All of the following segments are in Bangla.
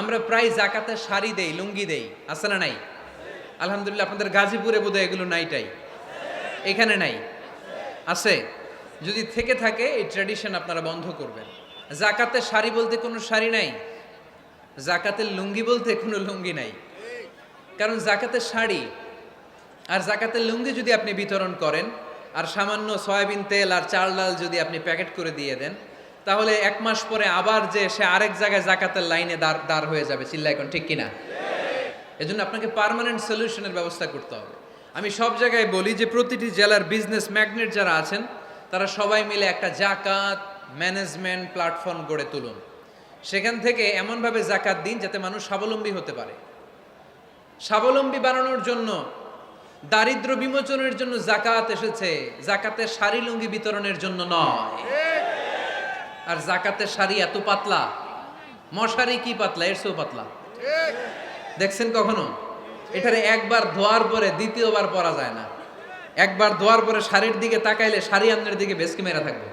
আমরা প্রায় জাকাতে শাড়ি দেই, লুঙ্গি দেই, আছে না নাই? আলহামদুলিল্লাহ, আপনাদের গাজীপুরে বোধহয় এগুলো নাইটাই এখানে নাই? আছে? যদি থেকে থাকে, এই ট্র্যাডিশন আপনারা বন্ধ করবেন। জাকাতের শাড়ি বলতে কোনো শাড়ি নাই? জাকাতের লুঙ্গি বলতে কোনো লুঙ্গি নাই? কারণ জাকাতের শাড়ি আর জাকাতের লুঙ্গি যদি আপনি বিতরণ করেন, আর সামান্য সয়াবিন তেল আর চাল ডাল যদি আপনি প্যাকেট করে দিয়ে দেন তাহলে এক মাস পরে আবার যে সে আরেক জায়গায় জাকাতের লাইনে দাঁড় হয়ে যাবে, চিল্লা এখন, ঠিক কিনা? এজন্য আপনাকে পার্মানেন্ট সলিউশনের ব্যবস্থা করতে হবে। আমি সব জায়গায় বলি যে প্রতিটি জেলার বিজনেস ম্যাগনেট যারা আছেন, তারা সবাই মিলে একটা জাকাত ম্যানেজমেন্ট প্ল্যাটফর্ম গড়ে তুলুন। সেখান থেকে এমনভাবে জাকাত দিন যাতে মানুষ স্বাবলম্বী হতে পারে। স্বাবলম্বী বানানোর জন্য, দারিদ্র বিমোচনের জন্য জাকাত এসেছে। জাকাতের শাড়ি লুঙ্গি বিতরণের জন্য নয়। আর জাকাতের শাড়ি এত পাতলা। মশারি কি পাতলা? এর চেয়েও পাতলা। দেখছেন কখনো? এটারে একবার ধোয়ার পরে দ্বিতীয়বার পরা যায় না। একবার ধোয়ার পরে শাড়ির দিকে তাকাইলে শাড়ি আন্নের দিকে বেসকি মেরা থাকবে।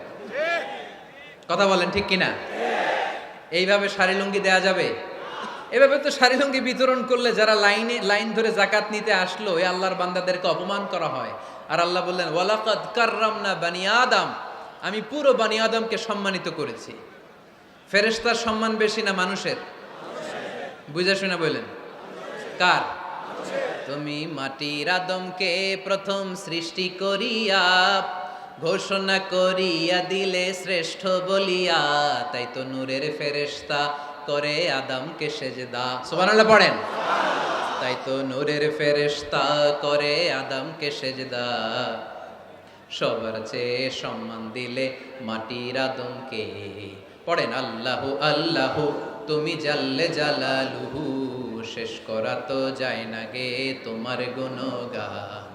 কথা বলেন ঠিক কিনা? এইভাবে শাড়ি লুঙ্গি দেয়া যাবে? এভাবে তো শাড়ি লুঙ্গি বিতরণ করলে যারা লাইনে, লাইন ধরে জাকাত নিতে আসলো এই আল্লাহর বান্দাদেরকে অপমান করা হয়। আর আল্লাহ বললেন, ওয়ালাকাদ কাররামনা বানি আদম। আমি পুরো বানি আদমকে সম্মানিত করেছি। ফেরেশতার সম্মান বেশি না মানুষের? বুঝা শুনে বললেন কার? তুমি মাটির আদমকে প্রথম সৃষ্টি করিয়া, ঘোষণা করিয়া দিলে শ্রেষ্ঠ বলিয়া, তাই তো নূরের ফেরেশতা করে আদমকে সেজদা। সুবহানাল্লাহ পড়েন। তাই তো নূরের ফেরেশতা করে আদমকে সেজদা। সবার চেয়ে সম্মান দিলে মাটির আদমকে। পড়েন আল্লাহ আল্লাহ তুমি জাল্লে জালালুহু শেষ করা তো যায় না গে তোমার গুণগান।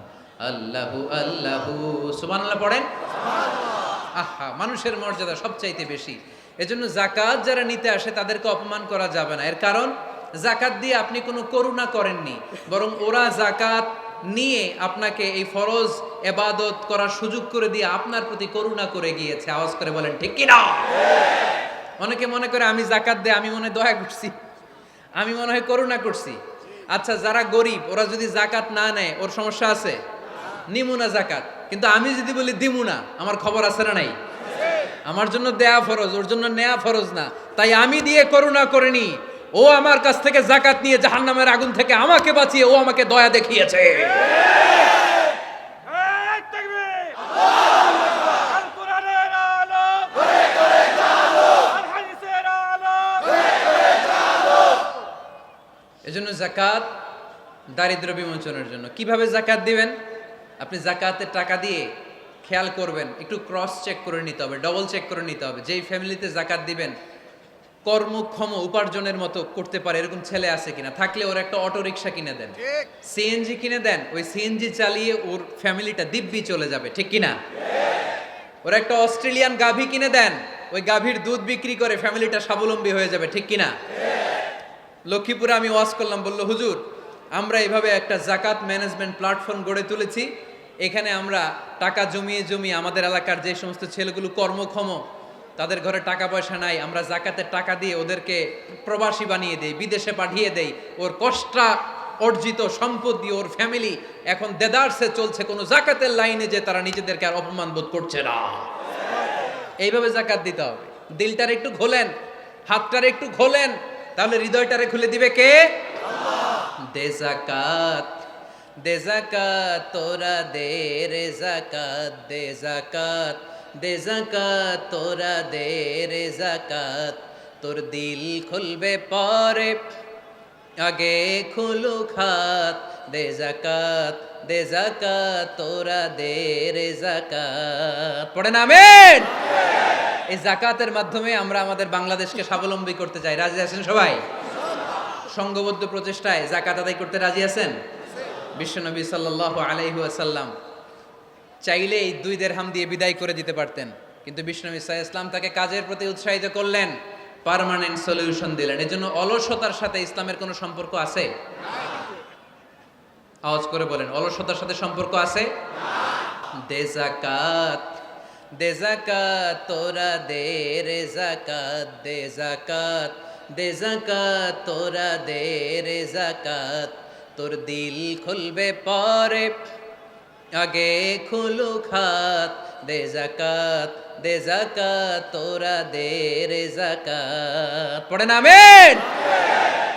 আল্লাহু আল্লাহু সুবহানাল্লাহ পড়েন? আহা মানুষের মর্যাদা সবচাইতে বেশি। এজন্য জাকাত যারা নিতে আসে তাদেরকে অপমান করা যাবে না। এর কারণ জাকাত দিয়ে আপনি কোনো করুণা করেননি বরং ওরা জাকাত নিয়ে আপনাকে এই ফরজ এবাদত করার সুযোগ করে দিয়ে আপনার প্রতি করুণা করে গিয়েছে। আওয়াজ করে বলেন, ঠিক কিনা অনেকে মনে করে আমি জাকাত দেয়, আমি মনে দয়া করছি। আমি মনে হয় করুণা করছি। আচ্ছা যারা গরিব, ওরা যদি জাকাত না নেয়, ওর সমস্যা আছে? নিমুনা জাকাত কিন্তু আমি যদি বলি দিমুনা আমার খবর আছে না নাই? আমার জন্য দেয়া ফরজ, ওর জন্য নেয়া ফরজ না। তাই আমি দিয়ে করুণা করিনি ও আমার কাছ থেকে জাকাত নিয়ে জাহান্নামের আগুন থেকে আমাকে বাঁচিয়ে ও আমাকে দয়া দেখিয়েছে! এজন্য জাকাত দারিদ্র বিমোচনের জন্য। কীভাবে জাকাত দিবেন? আপনি জাকাতের টাকা দিয়ে খেয়াল করবেন, একটু ক্রস চেক করে নিতে হবে ডবল চেক করে নিতে হবে। যেই ফ্যামিলিতে জাকাত দিবেন কর্মক্ষম উপার্জনের মতো করতে পারে এরকম ছেলে আছে কিনা? থাকলে ওর একটা অটো রিক্সা কিনে দেন। সিএনজি কিনে দেন ওই সিএনজি চালিয়ে ওর ফ্যামিলিটা দিব্যি চলে যাবে ঠিক কিনা? ওর একটা অস্ট্রেলিয়ান গাভী কিনে দেন ওই গাভীর দুধ বিক্রি করে ফ্যামিলিটা স্বাবলম্বী হয়ে যাবে ঠিক কিনা? লক্ষ্মীপুরে আমি ওয়াজ করলাম বলল হুজুর আমরা এভাবে একটা জাকাত ম্যানেজমেন্ট প্ল্যাটফর্ম গড়ে তুলেছি। এখানে আমরা টাকা জমিয়ে জমিয়ে আমাদের এলাকার যে সমস্ত ছেলেগুলো কর্মক্ষম তাদের ঘরে টাকা পয়সা নাই, আমরা জাকাতের টাকা দিয়ে ওদেরকে প্রবাসী বানিয়ে দেই, বিদেশে পাঠিয়ে দেই। ওর কষ্টা অর্জিত সম্পদ দিয়ে ওর ফ্যামিলি এখন দেদারসে চলছে, কোনো জাকাতের লাইনে যে তারা নিজেদেরকে আর অপমান বোধ করছে না। এইভাবে জাকাত দিতে হবে। দিলটার একটু খোলেন হাতটার একটু খোলেন তাহলে হৃদয়টারে খুলে দিবে কে? দে জাকাত দে জাকাত তোরা দে রে জাকাত দে জাকাত দে জাকাত তোরা দে রে জাকাত তোর দিল খুলবে পরে, আগে খুলু খাত দে জাকাত দে জাকাত তোরা দে রে জাকাত পড়ে না, আমেন? এই জাকাতের মাধ্যমে আমরা আমাদের বাংলাদেশকে স্বাবলম্বী করতে চাই। রাজি আছেন সবাই? সংঘবদ্ধ প্রচেষ্টায় জাকাত আদায় করতে রাজি আছেন? বিশ্বনবী সাল্লাল্লাহু আলাইহি ওয়াসাল্লাম চাইলে এই দুই দেড়হাম দিয়ে বিদায় করে দিতে পারতেন। কিন্তু বিশ্বনবী আলাইহি ইসলাম তাকে কাজের প্রতি উৎসাহিত করলেন, পার্মানেন্ট সলিউশন দিলেন। এজন্য অলসতার সাথে ইসলামের কোনো সম্পর্ক আছে? আওয়াজ করে বলেন, অলসতার সাথে সম্পর্ক আছে? দে জাকাত দে জাকাত তোরা দে রে জাকাত দে জাকাত দে জাকাত তোরা দে রে জাকাত তোর দিল খুলবে পরে। আগে খুলু খাত দে জাকাত দে জাকাত তোরা দে রে জাকাত পড়ে না আমিন!